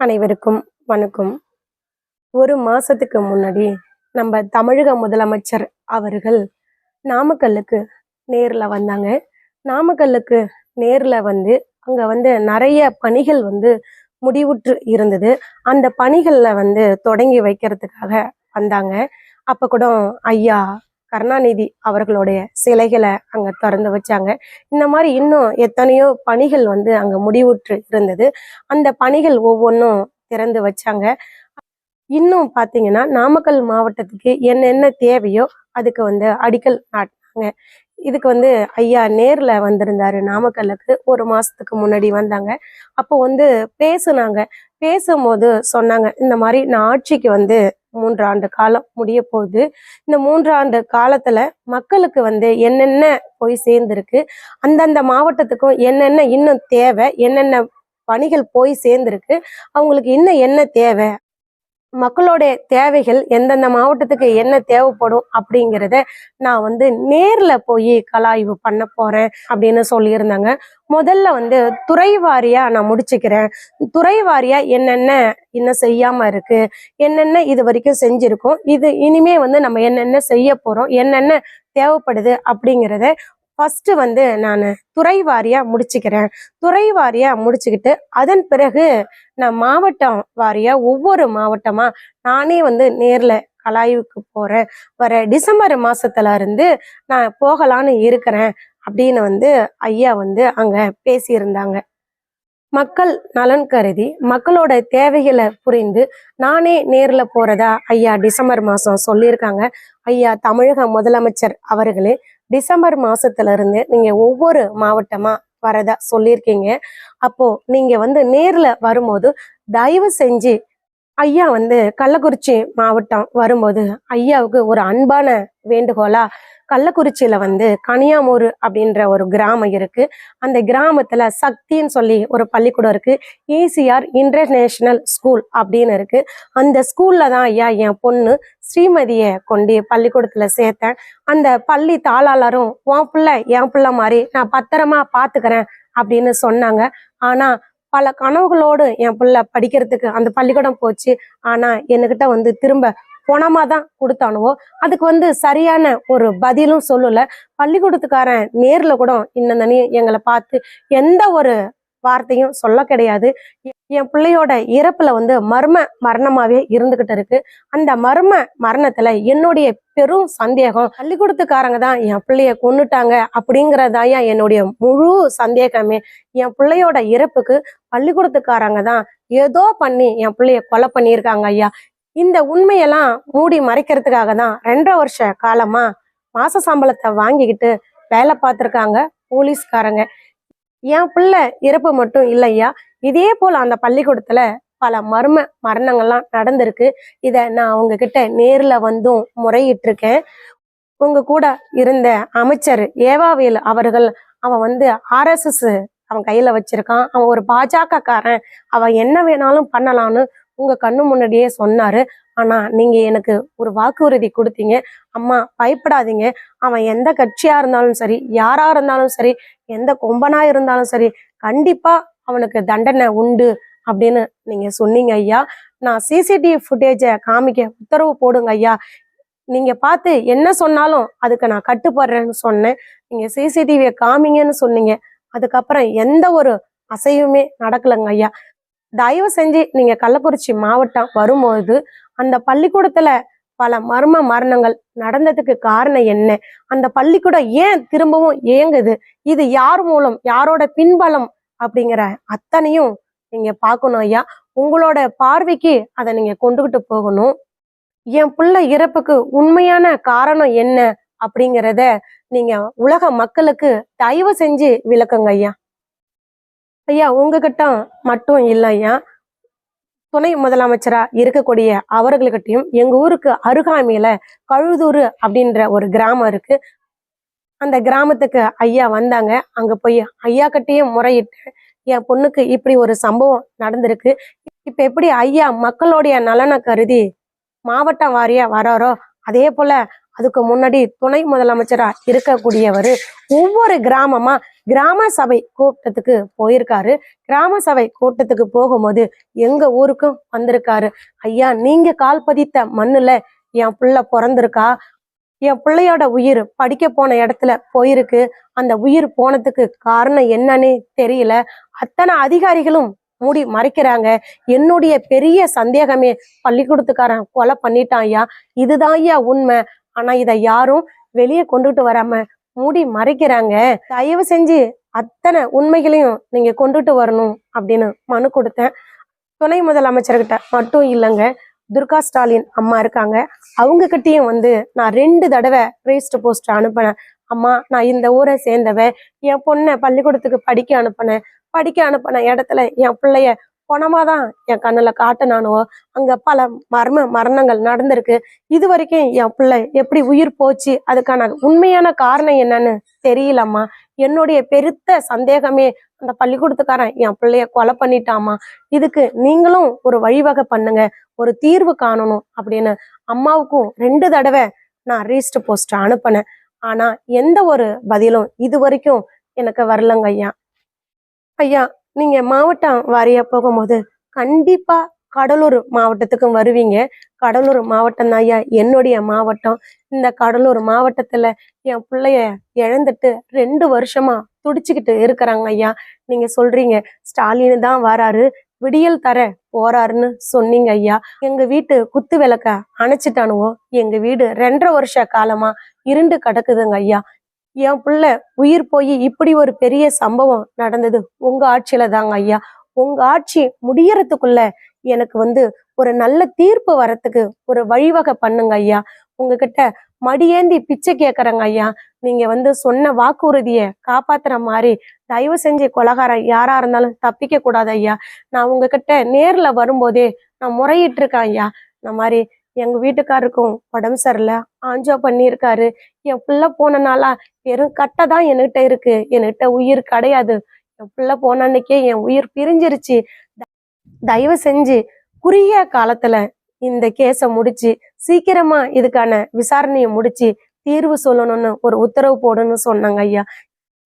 அனைவருக்கும் வணக்கம். ஒரு மாசத்துக்கு முன்னாடி நம்ம தமிழக முதலமைச்சர் அவர்கள் நாமக்கல்லுக்கு நேரில் வந்தாங்க. நாமக்கல்லுக்கு நேரில் வந்து அங்கே வந்து நிறைய பணிகள் வந்து முடிவுற்று இருந்தது. அந்த பணிகளில் வந்து தொடங்கி வைக்கிறதுக்காக வந்தாங்க. அப்போ கூட ஐயா கருணாநிதி அவர்களுடைய சிலைகளை அங்கே திறந்து வச்சாங்க. இந்த மாதிரி இன்னும் எத்தனையோ பணிகள் வந்து அங்கே முடிவுற்று இருந்தது. அந்த பணிகள் ஒவ்வொன்றும் திறந்து வச்சாங்க. இன்னும் பார்த்தீங்கன்னா நாமக்கல் மாவட்டத்துக்கு என்னென்ன தேவையோ அதுக்கு வந்து அடிக்கல் நாட்டினாங்க. இதுக்கு வந்து ஐயா நேரில் வந்திருந்தாரு. நாமக்கல்லுக்கு ஒரு மாதத்துக்கு முன்னாடி வந்தாங்க. அப்போ வந்து பேசுனாங்க. பேசும்போது சொன்னாங்க இந்த மாதிரி நான் ஆட்சிக்கு வந்து மூன்றாண்டு காலம் முடிய போகுது இந்த மூன்றாண்டு காலத்துல மக்களுக்கு வந்து என்னென்ன போய் சேர்ந்திருக்கு அந்தந்த மாவட்டத்துக்கும் என்னென்ன இன்னும் தேவை என்னென்ன பணிகள் போய் சேர்ந்திருக்கு அவங்களுக்கு இன்னும் என்ன தேவை மக்களுடைய தேவைகள் எந்தெந்த மாவட்டத்துக்கு என்ன தேவைப்படும் அப்படிங்கிறத நான் வந்து நேரில் போய் கலாய்வு பண்ண போறேன் அப்படின்னு சொல்லியிருந்தாங்க. முதல்ல வந்து துறை வாரியா நான் முடிச்சுக்கிறேன். துறை வாரியா என்னென்ன இன்னும் செய்யாம இருக்கு என்னென்ன இது வரைக்கும் செஞ்சுருக்கோம் இது இனிமே வந்து நம்ம என்னென்ன செய்ய போறோம் என்னென்ன தேவைப்படுது அப்படிங்கிறத ஃபர்ஸ்ட் வந்து நான் துறை வாரியா முடிச்சுக்கிறேன். துறை வாரியா முடிச்சுக்கிட்டு அதன் பிறகு நான் மாவட்டம் வாரியா ஒவ்வொரு மாவட்டமா நானே வந்து நேரில் கலாய்வுக்கு போகிறேன் வர டிசம்பர் மாசத்துல இருந்து நான் போகலான்னு இருக்கிறேன் அப்படின்னு வந்து ஐயா வந்து அங்க பேசியிருந்தாங்க. மக்கள் நலன் கருதி மக்களோட தேவைகளை புரிந்து நானே நேரில் போறதா ஐயா டிசம்பர் மாதம் சொல்லியிருக்காங்க. ஐயா தமிழக முதலமைச்சர் அவர்களே டிசம்பர் மாசத்துல இருந்து நீங்க ஒவ்வொரு மாவட்டமா வரதா சொல்லியிருக்கீங்க. அப்போ நீங்க வந்து நேர்ல வரும்போது தயவு செஞ்சு ஐயா வந்து கள்ளக்குறிச்சி மாவட்டம் வரும்போது ஐயாவுக்கு ஒரு அன்பான வேண்டுகோளா கள்ளக்குறிச்சியில வந்து கனியாமூர் அப்படின்ற ஒரு கிராமம் இருக்கு. அந்த கிராமத்துல சக்தின்னு சொல்லி ஒரு பள்ளிக்கூடம் இருக்கு. ஏசிஆர் இன்டர்நேஷனல் ஸ்கூல் அப்படின்னு இருக்கு. அந்த ஸ்கூல்ல தான் ஐயா என் பொண்ணு ஸ்ரீமதியை கொண்டு பள்ளிக்கூடத்துல சேர்த்தேன். அந்த பள்ளி தாளாளரும் உன் பிள்ளை என் பிள்ளை மாதிரி நான் பத்திரமா பாத்துக்கிறேன் அப்படின்னு சொன்னாங்க. ஆனா பல கனவுகளோடு என் பிள்ளை படிக்கிறதுக்கு அந்த பள்ளிக்கூடம் போச்சு. ஆனா என்கிட்ட வந்து திரும்ப பணமாக தான் கொடுத்தானுவோ? அதுக்கு வந்து சரியான ஒரு பதிலும் சொல்லல. பள்ளிக்கூடத்துக்காரன் நேர்ல கூட இன்னும் எங்களை பார்த்து எந்த ஒரு வார்த்தையும் சொல்ல கிடையாது. என் பிள்ளையோட இறப்புல வந்து மர்ம மரணமாவே இருந்துகிட்டு இருக்கு. அந்த மர்ம மரணத்துல என்னுடைய பெரும் சந்தேகம் பள்ளிக்கூடத்துக்காரங்க தான் என் பிள்ளைய கொன்னுட்டாங்க அப்படிங்கறதாயா என்னுடைய முழு சந்தேகமே. என் பிள்ளையோட இறப்புக்கு பள்ளிக்கூடத்துக்காரங்க தான் ஏதோ பண்ணி என் பிள்ளைய கொலை பண்ணியிருக்காங்க ஐயா. இந்த உண்மையெல்லாம் மூடி மறைக்கிறதுக்காக தான் ரெண்டரை வருஷ காலமா மாச சம்பளத்தை வாங்கிக்கிட்டு வேலை பார்த்துருக்காங்க போலீஸ்காரங்க. என் பிள்ளை இறப்பு மட்டும் இல்லையா? இதே போல அந்த பள்ளிக்கூடத்துல பல மர்ம மரணங்கள்லாம் நடந்திருக்கு. இதை நான் உங்ககிட்ட நேர்ல வந்தும் முறையிட்டிருக்கேன். உங்க கூட இருந்த அமைச்சர் ஏவாவேல் அவர்கள் அவன் வந்து ஆர்எஸ்எஸ் அவன் கையில வச்சிருக்கான். அவன் ஒரு பாஜக காரன் அவன் என்ன வேணாலும் பண்ணலான்னு உங்க கண்ணு முன்னாடியே சொன்னாரு. ஆனா நீங்க எனக்கு ஒரு வாக்குறுதி கொடுத்தீங்க. அம்மா பயப்படாதீங்க. அவன் எந்த கட்சியா இருந்தாலும் சரி யாரா இருந்தாலும் சரி எந்த கொம்பனா இருந்தாலும் சரி கண்டிப்பா அவனுக்கு தண்டனை உண்டு அப்படின்னு நீங்க சொன்னீங்க ஐயா. நான் சிசிடிவி ஃபுட்டேஜை காமிக்க உத்தரவு போடுங்க ஐயா. நீங்க பார்த்து என்ன சொன்னாலும் அதுக்கு நான் கட்டுப்படுறேன்னு சொன்னேன். நீங்க சிசிடிவியை காமிங்கன்னு சொன்னீங்க. அதுக்கப்புறம் எந்த ஒரு அசைவுமே நடக்கலைங்க ஐயா. தயவு செஞ்சு நீங்க கள்ளக்குறிச்சி மாவட்டம் வரும்போது அந்த பள்ளிக்கூடத்துல பல மர்ம மரணங்கள் நடந்ததுக்கு காரணம் என்ன? அந்த பள்ளிக்கூடம் ஏன் திரும்பவும் இயங்குது? இது யார் மூலம்? யாரோட பின்பலம்? அப்படிங்கிற அத்தனையும் நீங்க பார்க்கணும் ஐயா. உங்களோட பார்வைக்கு அதை நீங்க கொண்டுகிட்டு போகணும். என் பிள்ளை இறப்புக்கு உண்மையான காரணம் என்ன? அப்படிங்கிறத நீங்க உலக மக்களுக்கு தயவு செஞ்சு விளக்குங்க ஐயா. ஐயா உங்ககிட்ட மட்டும் இல்லை ஐயா. துணை முதலமைச்சரா இருக்கக்கூடிய அவர்கள்கிட்டயும் எங்க ஊருக்கு அருகாமையில கழுதூர் அப்படின்ற ஒரு கிராமம் இருக்கு. அந்த கிராமத்துக்கு ஐயா வந்தாங்க. அங்க போய் ஐயா கிட்டயும் முறையிட்டு என் பொண்ணுக்கு இப்படி ஒரு சம்பவம் நடந்திருக்கு. இப்ப எப்படி ஐயா மக்களுடைய நலனை கருதி மாவட்டம் வாரியா வராரோ அதே போல அதுக்கு முன்னாடி துணை முதலமைச்சரா இருக்கக்கூடியவர் ஒவ்வொரு கிராமமா கிராம சபை கூட்டத்துக்கு போயிருக்காரு. கிராம சபை கூட்டத்துக்கு போகும்போது எங்க ஊருக்கும் வந்திருக்காரு. ஐயா நீங்க கால் பதித்த மண்ணுல என் பிள்ளை பிறந்திருக்கா? என் பிள்ளையோட உயிர் படிக்க போன இடத்துல போயிருக்கு. அந்த உயிர் போனதுக்கு காரணம் என்னன்னு தெரியல. அத்தனை அதிகாரிகளும் மூடி மறைக்கிறாங்க. என்னுடைய பெரிய சந்தேகமே பள்ளிக்கூடத்துக்காரன் கொலை பண்ணிட்டான் ஐயா. இதுதான் ஐயா உண்மை. ஆனா இதை யாரும் வெளியே கொண்டுட்டு வராம மூடி மறைக்கிறாங்க. தயவு செஞ்சு அத்தனை உண்மைகளையும் நீங்க கொண்டுட்டு வரணும் அப்படின்னு மனு கொடுத்தேன். துணை முதலமைச்சர்கிட்ட மட்டும் இல்லைங்க துர்கா ஸ்டாலின் அம்மா இருக்காங்க. அவங்க கிட்டேயும் வந்து நான் ரெண்டு தடவை ரேஸ்ட் போஸ்ட் அனுப்பினேன். அம்மா நான் இந்த ஊரை சேர்ந்தவன் என் பொண்ணை பள்ளிக்கூடத்துக்கு படிக்க அனுப்பினேன். படிக்க அனுப்பின இடத்துல என் பிள்ளைய பணமாக தான் என் கண்ணுல காட்டினானோ அங்கே பல மர்ம மரணங்கள் நடந்திருக்கு. இது வரைக்கும் என் பிள்ளை எப்படி உயிர் போச்சு? அதுக்கான உண்மையான காரணம் என்னன்னு தெரியலம்மா. என்னுடைய பெருத்த சந்தேகமே அந்த பள்ளிக்கூடத்துக்காரன் என் பிள்ளைய கொலை பண்ணிட்டாமா இதுக்கு நீங்களும் ஒரு வழிவகை பண்ணுங்க. ஒரு தீர்வு காணணும் அப்படின்னு அம்மாவுக்கும் ரெண்டு தடவை நான் ரீஸ்ட் போஸ்ட் அனுப்பினேன். ஆனா எந்த ஒரு பதிலும் இது வரைக்கும் எனக்கு வரலங்க ஐயா. ஐயா நீங்க மாவட்டம் வாரியா போகும்போது கண்டிப்பா கடலூர் மாவட்டத்துக்கும் வருவீங்க. கடலூர் மாவட்டம் தான் ஐயா என்னுடைய மாவட்டம். இந்த கடலூர் மாவட்டத்துல என் பிள்ளைய இழந்துட்டு ரெண்டு வருஷமா துடிச்சுக்கிட்டு இருக்கிறாங்க ஐயா. நீங்க சொல்றீங்க ஸ்டாலின் தான் வராரு விடியல் தர போறாருன்னு சொன்னீங்க ஐயா. எங்க வீட்டு குத்து விளக்க அணைச்சிட்டானுவோ எங்க வீடு ரெண்டரை வருஷ காலமா இருண்டு கிடக்குதுங்க ஐயா. என் பிள்ளை உயிர் போய் இப்படி ஒரு பெரிய சம்பவம் நடந்தது. உங்க ஆட்சியில தாங்க ஐயா. உங்க ஆட்சி முடியறதுக்குள்ள எனக்கு வந்து ஒரு நல்ல தீர்ப்பு வரத்துக்கு ஒரு வழிவகை பண்ணுங்க ஐயா. உங்ககிட்ட மடியேந்தி பிச்சை கேட்கறேங்க ஐயா. நீங்க வந்து சொன்ன வாக்குறுதியை காப்பாத்துற மாதிரி தயவு செஞ்சு கொலகாரம் யாரா இருந்தாலும் தப்பிக்க கூடாது ஐயா. நான் உங்ககிட்ட நேர்ல வரும்போதே நான் முறையிட்டு இருக்கேன் ஐயா. இந்த மாதிரி எங்க வீட்டுக்காருக்கும் உடம்பு சரியில்லை ஆஞ்சோ பண்ணியிருக்காரு. என் பிள்ளை போனனால வெறும் கட்டை தான் என்கிட்ட இருக்கு. என்கிட்ட உயிர் கிடையாது. என் பிள்ளை போன அன்னைக்கே என் உயிர் பிரிஞ்சிருச்சு. தயவு செஞ்சு குறுகிய காலத்துல இந்த கேஸை முடிச்சு சீக்கிரமா இதுக்கான விசாரணையை முடிச்சு தீர்வு சொல்லணும்னு ஒரு உத்தரவு போடணும்னு சொன்னாங்க ஐயா.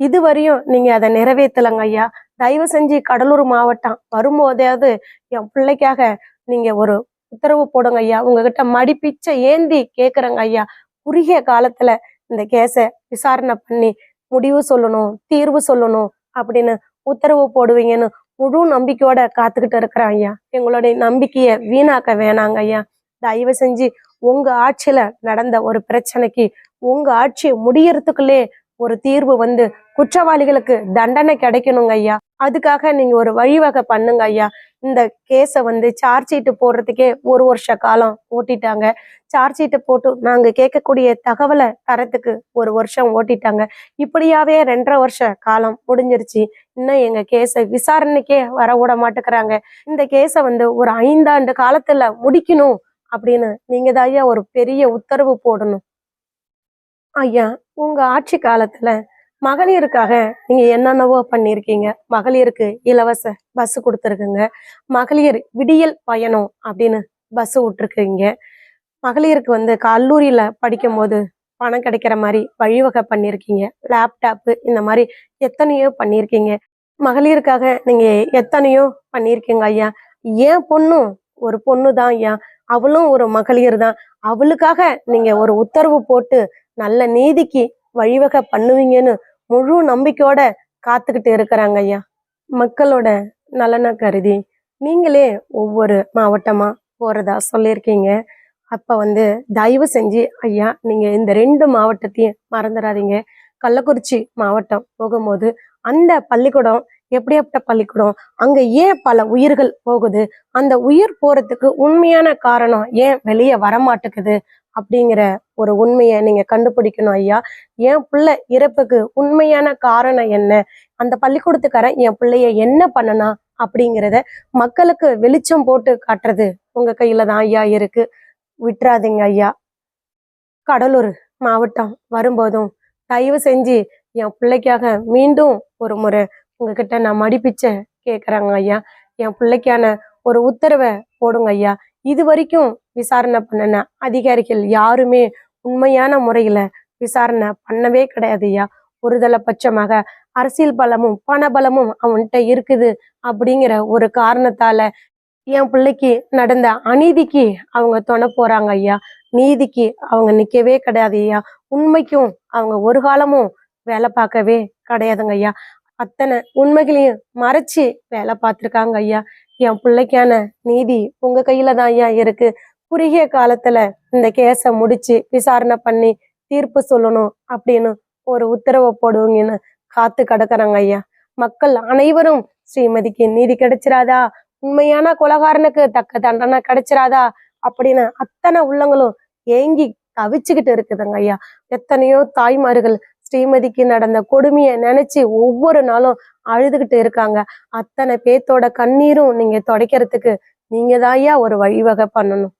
இதுவரையும் நீங்க அதை நிறைவேற்றலைங்க ஐயா. தயவு செஞ்சு கடலூர் மாவட்டம் வரும்போதையாவது என் பிள்ளைக்காக நீங்க ஒரு உத்தரவு போடுங்க ஐயா. உங்ககிட்ட மடிப்பிச்சை ஏந்தி கேட்குறங்க ஐயா. குறுகிய காலத்துல இந்த கேஸை விசாரணை பண்ணி முடிவு சொல்லணும் தீர்வு சொல்லணும் அப்படின்னு உத்தரவு போடுவீங்கன்னு முழு நம்பிக்கையோட காத்துக்கிட்டு இருக்கிறேன் ஐயா. எங்களுடைய நம்பிக்கையை வீணாக்க வேணாங்க ஐயா. தயவு செஞ்சு உங்க ஆட்சியில நடந்த ஒரு பிரச்சனைக்கு உங்க ஆட்சி முடியறதுக்குள்ளே ஒரு தீர்வு வந்து குற்றவாளிகளுக்கு தண்டனை கிடைக்கணுங்க ஐயா. அதுக்காக நீங்க ஒரு வழிவகை பண்ணுங்க ஐயா. இந்த கேஸை வந்து சார்ஜ் ஷீட்டு போடுறதுக்கே ஒரு வருஷ காலம் ஓட்டிட்டாங்க. சார்ஜ் ஷீட்டை போட்டு நாங்க கேட்கக்கூடிய தகவலை தரத்துக்கு ஒரு வருஷம் ஓட்டிட்டாங்க. இப்படியாவே ரெண்டரை வருஷ காலம் முடிஞ்சிருச்சு. இன்னும் எங்க கேஸை விசாரணைக்கே வர விட மாட்டேங்கிறாங்க. இந்த கேஸை வந்து ஒரு ஐந்தாண்டு காலத்துல முடிக்கணும் அப்படின்னு நீங்க தான் ஐயா ஒரு பெரிய உத்தரவு போடணும். ஐயா உங்க ஆட்சி காலத்துல மகளிருக்காக நீங்க என்னென்னவோ பண்ணியிருக்கீங்க மகளிருக்கு இலவச பஸ் கொடுத்துருக்குங்க. மகளிர் விடியல் பயணம் அப்படின்னு பஸ் விட்டுருக்கீங்க. மகளிருக்கு வந்து கல்லூரியில படிக்கும் போது பணம் கிடைக்கிற மாதிரி வழிவகை பண்ணியிருக்கீங்க லேப்டாப்பு இந்த மாதிரி எத்தனையோ பண்ணியிருக்கீங்க மகளிருக்காக நீங்க எத்தனையோ பண்ணியிருக்கீங்க ஐயா. ஏன் பொண்ணும் ஒரு பொண்ணு தான் ஐயா. அவளும் ஒரு மகளிர் தான். அவளுக்காக நீங்க ஒரு உத்தரவு போட்டு நல்ல நீதிக்கு வழிவகை பண்ணுவீங்கன்னு முழு நம்பிக்கையோட காத்துக்கிட்டு இருக்கிறாங்க ஐயா. மக்களோட நலனை கருதி நீங்களே ஒவ்வொரு மாவட்டமா போறதா சொல்லியிருக்கீங்க. அப்போ வந்து தயவு செஞ்சு ஐயா நீங்க இந்த ரெண்டு மாவட்டத்தையும் மறந்துடாதீங்க. கள்ளக்குறிச்சி மாவட்டம் போகும்போது அந்த பள்ளிக்கூடம் எப்படியாப்பட்ட பள்ளிக்கூடம் அங்கே ஏன் பல உயிர்கள் போகுது? அந்த உயிர் போறதுக்கு உண்மையான காரணம் ஏன் வெளியே வரமாட்டேங்குது? அப்படிங்கிற ஒரு உண்மையை நீங்க கண்டுபிடிக்கணும் ஐயா. என் பிள்ளை இறப்புக்கு உண்மையான காரணம் என்ன? அந்த பள்ளிக்கூடத்துக்காரன் என் பிள்ளைய என்ன பண்ணனா அப்படிங்கிறத மக்களுக்கு வெளிச்சம் போட்டு காட்டுறது உங்க கையில தான் ஐயா இருக்கு. விட்டுறாதீங்க ஐயா. கடலூர் மாவட்டம் வரும்போதும் தயவு செஞ்சு என் பிள்ளைக்காக மீண்டும் ஒரு முறை உங்ககிட்ட நான் மடிப்பிச்சை கேட்குறாங்க ஐயா. என் பிள்ளைக்கான ஒரு உத்தரவை போடுங்க ஐயா. இது வரைக்கும் விசாரணை பண்ணின அதிகாரிகள் யாருமே உண்மையான முறையில விசாரணை பண்ணவே கிடையாது ஐயா. ஒருதலை பட்சமாக அரசியல் பலமும் பண பலமும் அவன்கிட்ட இருக்குது அப்படிங்கிற ஒரு காரணத்தால என் பிள்ளைக்கு நடந்த அநீதிக்கு அவங்க துணை போறாங்க ஐயா. நீதிக்கு அவங்க நிக்கவே கிடையாது ஐயா. உண்மைக்கும் அவங்க ஒரு காலமும் வேலை பார்க்கவே கிடையாதுங்க ஐயா. அத்தனை உண்மைகளையும் மறைச்சு வேலை பார்த்துருக்காங்க ஐயா. என் பிள்ளைக்கான நீதி உங்க கையில தான் ஐயா இருக்கு. குறுகிய காலத்துல இந்த கேஸை முடிச்சு விசாரணை பண்ணி தீர்ப்பு சொல்லணும் அப்படின்னு ஒரு உத்தரவை போடுவீங்கன்னு காத்து கிடக்குறாங்க ஐயா. மக்கள் அனைவரும் ஸ்ரீமதிக்கு நீதி கிடைச்சிராதா? உண்மையான கொலகாரனுக்கு தக்க தண்டனை கிடைச்சிராதா? அப்படின்னு அத்தனை உள்ளங்களும் ஏங்கி தவிச்சுக்கிட்டு இருக்குதுங்க ஐயா. எத்தனையோ தாய்மார்கள் ஸ்ரீமதிக்கு நடந்த கொடுமையை நினைச்சு ஒவ்வொரு நாளும் அழுதுகிட்டு இருக்காங்க. அத்தனை பேத்தோட கண்ணீரும் நீங்க தொடக்கிறதுக்கு நீங்க தான் ஐயா ஒரு வழிவகை பண்ணணும்.